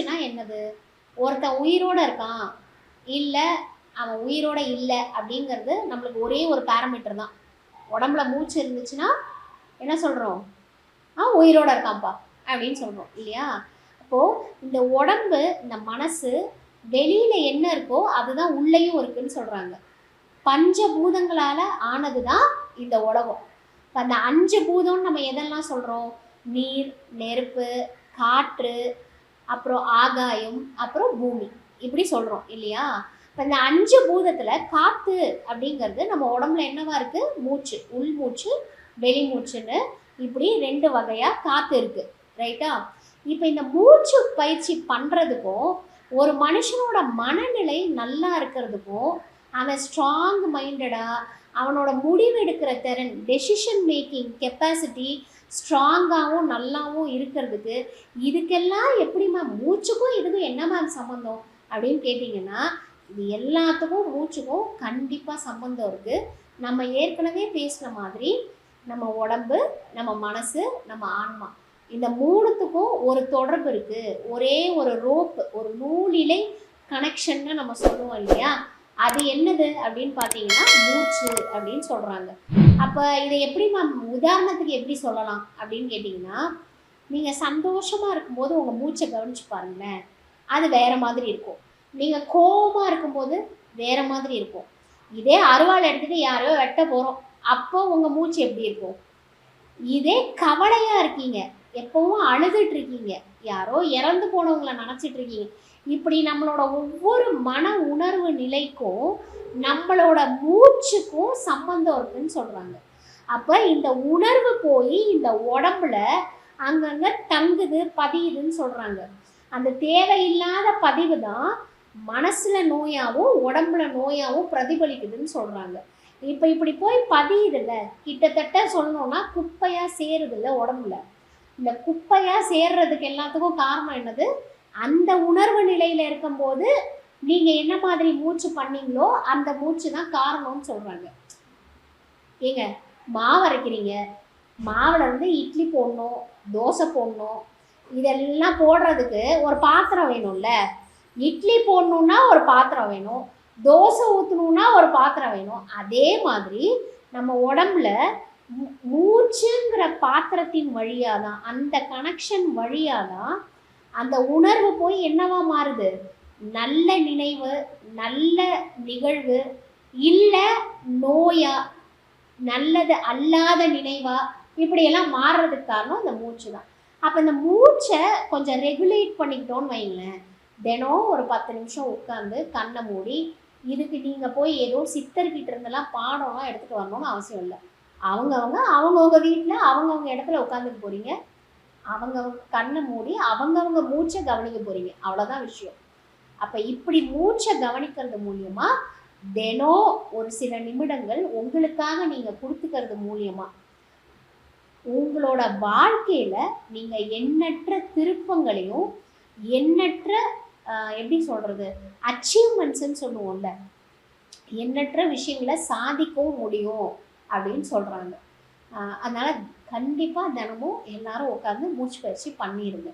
என்னது? ஒருத்தன் உயிரோட இருக்கான். இல்லை அவன் உயிரோட இல்லை அப்படிங்கிறது நம்மளுக்கு ஒரே ஒரு பேரமீட்டர் தான். உடம்புல மூச்சு இருந்துச்சுன்னா என்ன சொல்கிறோம் ஆ உயிரோட இருக்கான்ப்பா அப்படின்னு சொல்கிறோம் இல்லையா? அப்போது இந்த உடம்பு இந்த மனசு வெளியில் என்ன இருக்கோ அதுதான் உள்ளேயும் இருக்குன்னு சொல்கிறாங்க பஞ்சபூதங்களால் ஆனது தான் இந்த உலகம். இப்போ அந்த அஞ்சு பூதம்னு நம்ம எதெல்லாம் சொல்கிறோம் நீர் நெருப்பு காற்று அப்புறம் ஆகாயம் அப்புறம் பூமி. இப்படி சொல்கிறோம் இல்லையா? இப்போ இந்த அஞ்சு பூதத்தில் காற்று அப்படிங்கிறது நம்ம உடம்புல என்னவா இருக்குது மூச்சு உள் மூச்சு வெளி மூச்சுன்னு இப்படி ரெண்டு வகையாக காற்று இருக்குது ரைட்டா இப்போ இந்த மூச்சு பயிற்சி பண்ணுறதுக்கும் ஒரு மனுஷனோட மனநிலை நல்லா இருக்கிறதுக்கும் அவன் ஸ்ட்ராங் மைண்டடாக அவனோட முடிவெடுக்கிற திறன் டெசிஷன் மேக்கிங் கெப்பாசிட்டி ஸ்ட்ராங்காகவும் நல்லாவும் இருக்கிறதுக்கு இதுக்கெல்லாம் எப்படி மேம் மூச்சுக்கும் இதுக்கும் என்ன மேம் சம்மந்தம் அப்படின்னு கேட்டிங்கன்னா இது எல்லாத்துக்கும் மூச்சுக்கும் கண்டிப்பாக சம்மந்தம் இருக்குது நம்ம ஏற்கனவே பேசின மாதிரி நம்ம உடம்பு நம்ம மனசு நம்ம ஆன்மா. இந்த மூணுத்துக்கும் ஒரு தொடர்பு இருக்குது ஒரே ஒரு ரோப்பு ஒரு நூலிலை கனெக்ஷன்னு நம்ம சொல்லுவோம் இல்லையா? அது என்னது அப்படின்னு பார்த்தீங்கன்னா மூச்சு அப்படின்னு சொல்கிறாங்க அப்போ இதை எப்படி மேம் உதாரணத்துக்கு எப்படி சொல்லலாம் அப்படின்னு கேட்டிங்கன்னா நீங்கள் சந்தோஷமாக இருக்கும்போது உங்கள் மூச்சை கவனிச்சு பாருங்களேன். அது வேறு மாதிரி இருக்கும். நீங்கள் கோபமாக இருக்கும்போது வேறு மாதிரி இருக்கும். இதே அருவாள் எடுத்துகிட்டு யாரையோ வெட்ட போகிறோம் அப்போ உங்கள் மூச்சு எப்படி இருக்கும்? இதே கவலையாக இருக்கீங்க. எப்பவும் அழுதுட்டு இருக்கீங்க யாரோ இறந்து போனவங்கள நினச்சிட்டு இருக்கீங்க இப்படி நம்மளோட ஒவ்வொரு மன உணர்வு நிலைக்கும் நம்மளோட மூச்சுக்கும் சம்பந்தம் இருக்குன்னு சொல்கிறாங்க அப்போ இந்த உணர்வு போய் இந்த உடம்புல அங்கங்கே தங்குது பதியுதுன்னு சொல்கிறாங்க அந்த தேவையில்லாத பதிவு தான் மனசில் நோயாகவும் உடம்புல நோயாகவும் பிரதிபலிக்குதுன்னு சொல்கிறாங்க இப்போ இப்படி போய் பதியுதுல்ல. கிட்டத்தட்ட சொல்லணும்னா குப்பையாக சேருதுல்ல உடம்புல. இந்த குப்பையாக சேர்றதுக்கு எல்லாத்துக்கும் காரணம் என்னது? அந்த உணர்வு நிலையில் இருக்கும்போது நீங்கள் என்ன மாதிரி மூச்சு பண்ணீங்களோ அந்த மூச்சு தான் காரணம்னு சொல்கிறாங்க ஏங்க மாவு அரைக்கிறீங்க மாவில் வந்து இட்லி போடணும் தோசை போடணும் இதெல்லாம் போடுறதுக்கு ஒரு பாத்திரம் வேணும்ல. இட்லி போடணுன்னா ஒரு பாத்திரம் வேணும் தோசை ஊற்றணுன்னா ஒரு பாத்திரம் வேணும். அதே மாதிரி நம்ம உடம்புல மூச்சுங்கிற பாத்திரத்தின் வழியாக தான் அந்த கனெக்ஷன் வழியாக தான் அந்த உணர்வு போய் என்னவா மாறுது? நல்ல நினைவு நல்ல நிகழ்வு இல்லை நோயா நல்லது அல்லாத நினைவா? இப்படியெல்லாம் மாறுறதுக்கு காரணம் இந்த மூச்சு தான் அப்போ இந்த மூச்சை கொஞ்சம் ரெகுலேட் பண்ணிக்கிட்டோன்னு வைங்களேன். தினம் ஒரு பத்து நிமிஷம் உட்காந்து கண்ணை மூடி இதுக்கு நீங்கள் போய் ஏதோ சித்தர்கிட்ட இருந்தெல்லாம் பாடம்லாம் எடுத்துகிட்டு வரணும்னு அவசியம் இல்லை. அவங்கவங்க அவங்கவுங்க வீட்டில் அவங்கவுங்க இடத்துல உட்காந்துக்க போகிறீங்க அவங்கவுங்க கண்ணை மூடி அவங்கவங்க மூச்சை கவனிக்க போகிறீங்க அவ்வளோதான் விஷயம். அப்போ இப்படி மூச்சை கவனிக்கிறது மூலியமாக தினம் ஒரு சில நிமிடங்கள் உங்களுக்காக நீங்கள் கொடுத்துக்கிறது மூலியமாக உங்களோட வாழ்க்கையில் நீங்கள் எண்ணற்ற திருப்பங்களையும் எண்ணற்ற எப்படி சொல்கிறது அச்சீவ்மெண்ட்ஸ்ன்னு சொல்லுவோம்ல எண்ணற்ற விஷயங்களை சாதிக்கவும் முடியும். அப்படின்னு சொல்கிறாங்க அதனால் கண்டிப்பாக தினமும் எல்லாரும் உட்காந்து மூச்சு பயிற்சி பண்ணிடுங்க